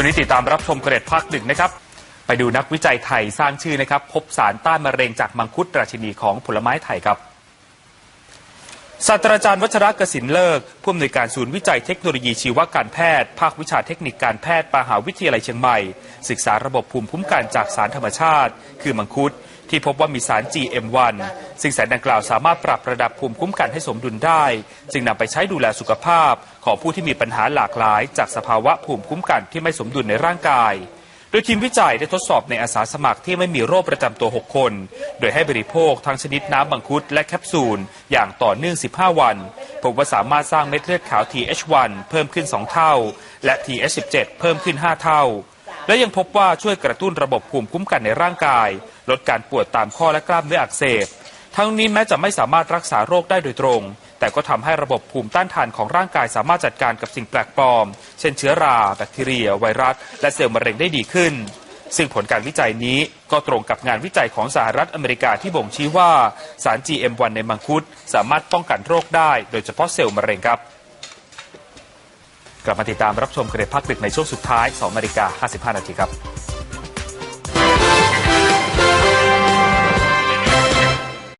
ช่วงนี้ติดตามรับชมเกรดภาคหนึ่งนะครับ ไปดูนักวิจัยไทยสร้างชื่อนะครับ พบสารต้านมะเร็งจากมังคุดราชินีของผลไม้ไทยครับศาสตราจารย์วัชรกสินเลิกผู้อำนวยการศูนย์วิจัยเทคโนโลยีชีวการแพทย์ ภาควิชาเทคนิคการแพทย์มหาวิทยาลัยเชียงใหม่ ศึกษาระบบภูมิคุ้มกันจากสารธรรมชาติ คือมังคุด ที่พบว่ามีสาร GM1 ซึ่งสารดังกล่าวสามารถปรับระดับภูมิคุ้มกันให้สมดุลได้จึงนำไปใช้ดูแลสุขภาพ ของผู้ที่มีปัญหาหลากหลาย จากสภาวะภูมิคุ้มกันที่ไม่สมดุลในร่างกาย โดยทีมวิจัยได้ทดสอบในอาสาสมัครที่ไม่มีโรคประจำตัว 6 คน โดยให้บริโภคทั้งชนิดน้ำบังคุดและแคปซูล อย่างต่อเนื่อง 15 วันพบว่าสามารถสร้างเม็ดเลือดขาว TH1 เพิ่มขึ้น 2 เท่า และ TH17 เพิ่มขึ้น 5 เท่า และยังพบว่าช่วยกระตุ้นระบบภูมิคุ้มกันในร่างกาย ลดการปวดตามข้อและกล้ามเนื้ออักเสบ ทั้งนี้แม้จะไม่สามารถรักษาโรคได้โดยตรง แต่ก็ทำให้ระบบภูมิต้านทานของร่างกายสามารถจัดการกับสิ่งแปลกปลอม เช่นเชื้อราแบคทีเรีย ไวรัส และเซลล์มะเร็งได้ดีขึ้น ซึ่งผลการวิจัยนี้ก็ตรงกับงานวิจัยของสหรัฐอเมริกาที่บ่งชี้ว่าสาร GM1 ในมังคุดสามารถป้องกันโรคได้ โดยเฉพาะเซลล์มะเร็งครับ กลับมาติดตามรับชมเกรดพักดึกในช่วงสุดท้าย 2 นาฬิกา 55 นาทีครับ